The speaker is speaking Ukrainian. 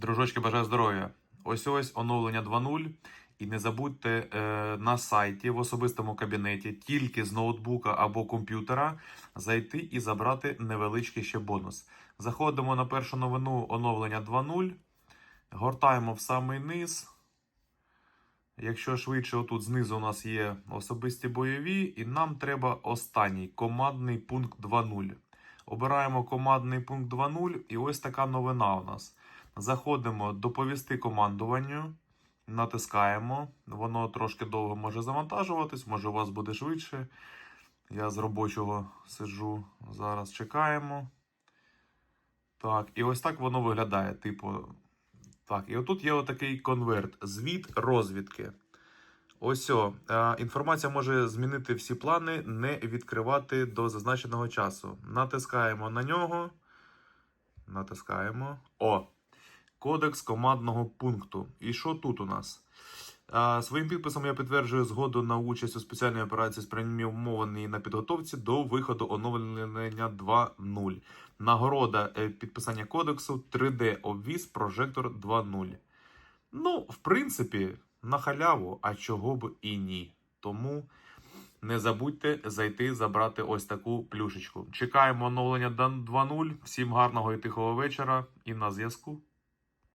Дружочки, бажаю здоров'я. Ось ось оновлення 2.0. І не забудьте е, на сайті в особистому кабінеті тільки з ноутбука або комп'ютера зайти і забрати невеличкий ще бонус. Заходимо на першу новину оновлення 2.0, гортаємо в самий низ. Якщо швидше, отут знизу у нас є особисті бойові, і нам треба останній командний пункт 2.0. Обираємо командний пункт 2.0, і ось така новина у нас. Заходимо доповісти командуванню, натискаємо. Воно трошки довго може завантажуватись, може у вас буде швидше. Я з робочого сиджу, зараз чекаємо. Так, і ось так воно виглядає. Типу, так, і отут є отакий конверт. Звіт розвідки. Ось о, е, інформація може змінити всі плани, не відкривати до зазначеного часу. Натискаємо на нього. Натискаємо. О! Кодекс командного пункту. І що тут у нас? А, своїм підписом я підтверджую згоду на участь у спеціальній операції, спрямованій на підготовці до виходу оновлення 2.0. Нагорода е, підписання кодексу 3D обвіз прожектор 2.0. Ну, в принципі, на халяву, а чого б і ні. Тому не забудьте зайти забрати ось таку плюшечку. Чекаємо оновлення 2.0. Всім гарного і тихого вечора і на зв'язку.